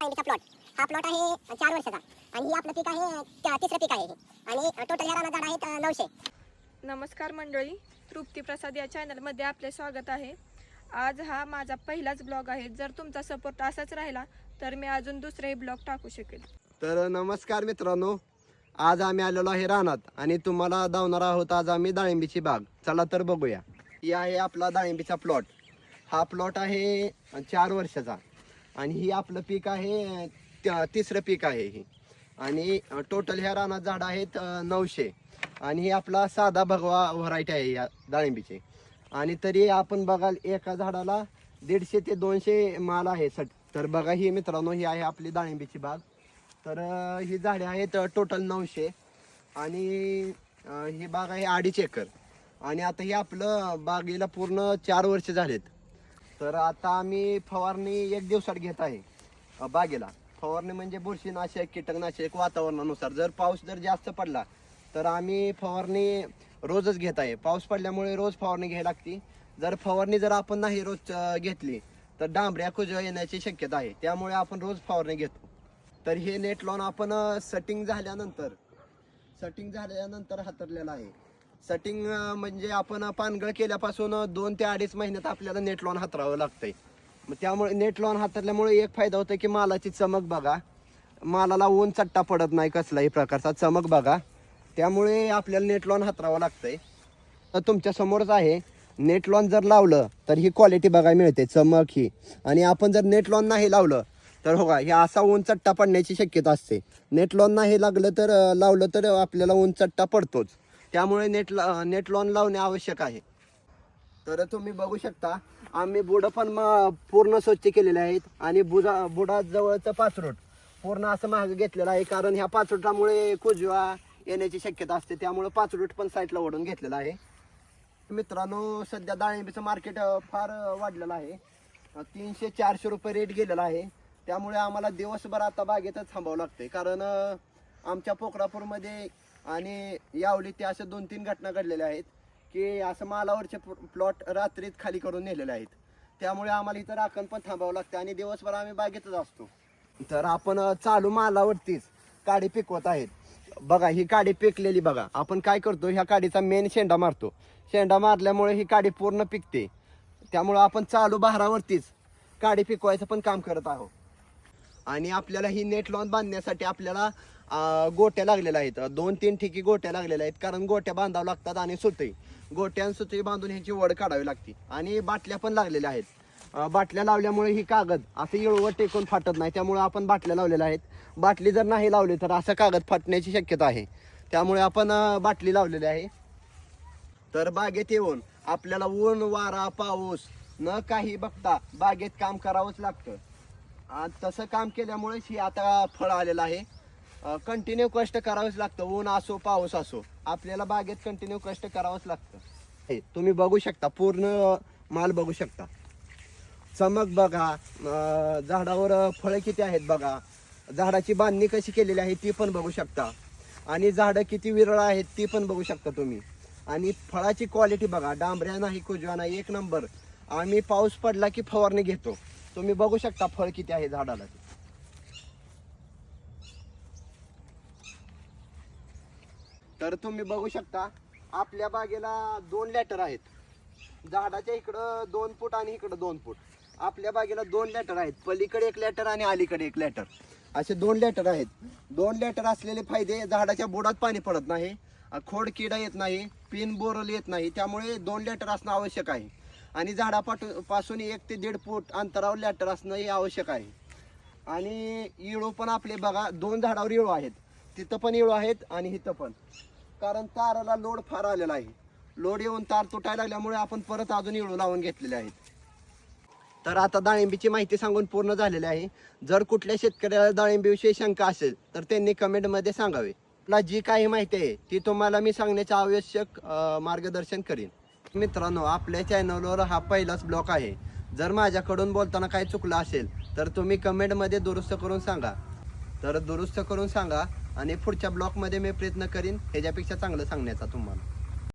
डाळिंबीचा plot हा plot आहे चार वर्षाचा. आणि ही आपलं पीक आहे तिसरं पीक आहे हे. आणि टोटल ह्या रानात झाड आहेत नऊशे. नमस्कार मंडळी तृप्ती प्रसाद या चॅनलमध्ये आपले स्वागत आहे. आज हा माझा पहिलाच ब्लॉग आहे. जर तुमचा सपोर्ट असाच राहिला तर मी अजून दुसरेही ब्लॉग टाकू शकेल. तर नमस्कार मित्रांनो. आज आम्ही आलेलो आहे रानात आणि तुम्हाला धावणार आहोत आज आम्ही डाळिंबीची बाग. चला तर बघूया. ही आहे आपला डाळिंबीचा प्लॉट हा प्लॉट आहे चार वर्षाचा. आणि ही आपलं पीक आहे त्या- तिसरं पीक आहे ही. आणि टोटल ह्या रानात झाड आहेत नऊशे. आणि ही आपला साधा भगवा व्हरायटी आहे या डाळिंबीची. आणि तरी आपण बघाल एका झाडाला दीडशे ते दोनशे माल आहे सट. तर बघा ही मित्रांनो ही आहे आपली डाळिंबीची बाग. तर ही झाडे आहेत टोटल नऊशे. आणि ही बाग आहे अडीच एकर. आणि आता ही आपलं बागेला पूर्ण चार वर्ष झालेत. तर आता आम्ही फवारणी एक दिवसात घेत आहे बागेला. फवारणी म्हणजे बुरशीनाशक कीटकनाशक वातावरणानुसार. जर पाऊस जर जास्त पडला तर आम्ही फवारणी रोजच घेत आहे. पाऊस पडल्यामुळे रोज फवारणी घ्यायला लागती. जर फवारणी जर आपण नाही रोज घेतली तर डांबऱ्या कुज येण्याची शक्यता आहे. त्यामुळे आपण रोज फवारणी घेतो. तर हे नेट लॉन आपण सटिंग झाल्यानंतर सटिंग झाल्यानंतर हातरलेलं आहे. सेटिंग म्हणजे आपण पानगळ केल्यापासून दोन ते अडीच महिन्यात आपल्याला नेट लॉन हातरावं लागतंय. मग त्यामुळे नेट लॉन हातरल्यामुळे एक फायदा होतो की मालाची चमक बघा. मालाला ऊन चट्टा पडत नाही कसलाही प्रकारचा चमक बघा. त्यामुळे आपल्याला नेट लॉन हातरावं लागतंय. तर तुमच्या समोरच आहे. नेट लॉन जर लावलं तर ही क्वालिटी बघायला मिळते चमक ही. आणि आपण जर नेट लॉन नाही लावलं तर हो का हे असा ऊन चट्टा पडण्याची शक्यता असते. नेट लॉन नाही लागलं तर लावलं तर आपल्याला ऊन चट्टा पडतोच. त्यामुळे नेट नेट लॉन लावणे आवश्यक आहे. तर तुम्ही बघू शकता आम्ही बुडं पण म- पूर्ण स्वच्छ केलेले आहेत आणि बुडा बुडा जवळचं पाचरोट पूर्ण असं महाग घेतलेलं आहे. कारण ह्या पाचरोटामुळे कुजवा येण्याची शक्यता असते. त्यामुळे पाचरोट पण साईडला ओढून घेतलेला आहे. मित्रांनो सध्या डाळिंबीचं मार्केट फार वाढलेलं आहे. तीनशे चारशे रुपये रेट गेलेला आहे. त्यामुळे आम्हाला दिवसभर आता बागेतच थांबावं लागते कारण आमच्या पोखरापूरमध्ये आणि यावली ते अशा दोन तीन घटना घडलेल्या आहेत की असं मालावरचे प्लॉट रात्रीत खाली करून नेलेले आहेत. त्यामुळे आम्हाला इथं राखण पण थांबावं लागतं आणि दिवसभर आम्ही बागेतच असतो. तर आपण चालू मालावरतीच काडी पिकवत आहेत. बघा ही काडी पिकलेली बघा. आपण काय करतो ह्या काडीचा मेन शेंडा मारतो. शेंडा मारल्यामुळे ही काडी पूर्ण पिकते. त्यामुळं आपण चालू बहारावरतीच काडी पिकवायचं पण काम करत आहोत. आणि आपल्याला ही नेट लॉन बांधण्यासाठी आपल्याला गोट्या लागलेल्या आहेत. दोन तीन ठिकी गोट्या लागलेल्या आहेत कारण गोट्या बांधावं लागतात आणि सुतई. गोट्या आणि सुतई बांधून ह्याची वड काढावी लागते. आणि बाटल्या पण लागलेल्या आहेत. बाटल्या लावल्यामुळे ही कागद असं इळवट टेकून फाटत नाही त्यामुळे आपण बाटल्या लावलेल्या आहेत. बाटली जर नाही लावली तर असं कागद फाटण्याची शक्यता आहे. त्यामुळे आपण बाटली लावलेली आहे. तर बागेत येऊन आपल्याला ऊन वारा पाऊस न काही बघता बागेत काम करावंच लागतं. आणि तसं काम केल्यामुळेच ही आता फळ आलेलं आहे. कंटिन्यू कष्ट करावंच लागतं. ऊन असो पाऊस असो. आपल्याला बागेत कंटिन्यू कष्ट करावंच लागतं. हे, तुम्ही बघू शकता. पूर्ण माल बघू शकता. चमक बघा. झाडावर फळं किती आहेत बघा. झाडाची बांधणी कशी केलेली आहे ती पण बघू शकता. आणि झाडं किती विरळ आहेत ती पण बघू शकता तुम्ही. आणि फळाची क्वालिटी बघा. डांबऱ्या नाही कुजवा नाही. एक नंबर. आम्ही पाऊस पडला की फवारणी घेतो. तुम्ही बघू शकता फळ किती आहे झाडाला तर तुम्ही बघू शकता आपल्या बागेला दोन लॅटर आहेत. झाडाच्या इकडं दोन फूट आणि इकडं दोन फूट. आपल्या बागेला दोन लॅटर आहेत. पलीकडे एक लॅटर आणि अलीकडे एक लॅटर असे दोन लॅटर आहेत. दोन लॅटर असलेले फायदे झाडाच्या बुडात पाणी पडत नाही खोड किडा येत नाही पिन बोरल येत नाही त्यामुळे दोन लॅटर असणं आवश्यक आहे. आणि झाडापाटपासून एक ते दीड फूट अंतरावर लॅटर असणं हे आवश्यक आहे. आणि इळू पण आपले बघा दोन झाडावर इळू आहेत. तिथं पण इळू आहेत आणि इथं पण. कारण ताराला लोड फार आलेला आहे. लोड येऊन तार तुटायला लागल्यामुळे आपण परत अजून इळू लावून घेतलेले आहेत. तर आता डाळिंबीची माहिती सांगून पूर्ण झालेली आहे. जर कुठल्या शेतकऱ्याला डाळिंबीविषयी शंका असेल तर त्यांनी कमेंटमध्ये सांगावे. मला जी काही माहिती आहे ती तुम्हाला मी सांगण्याचे आवश्यक मार्गदर्शन करीन. मित्रांनो आपल्या चॅनलवर हा पहिलाच ब्लॉक आहे. जर माझ्याकडून बोलताना काही चुकलं असेल तर तुम्ही कमेंटमध्ये दुरुस्त करून सांगा. तर दुरुस्त करून सांगा आणि पुढच्या ब्लॉकमध्ये मी प्रयत्न करीन ह्याच्यापेक्षा चांगलं सांगण्याचा तुम्हाला.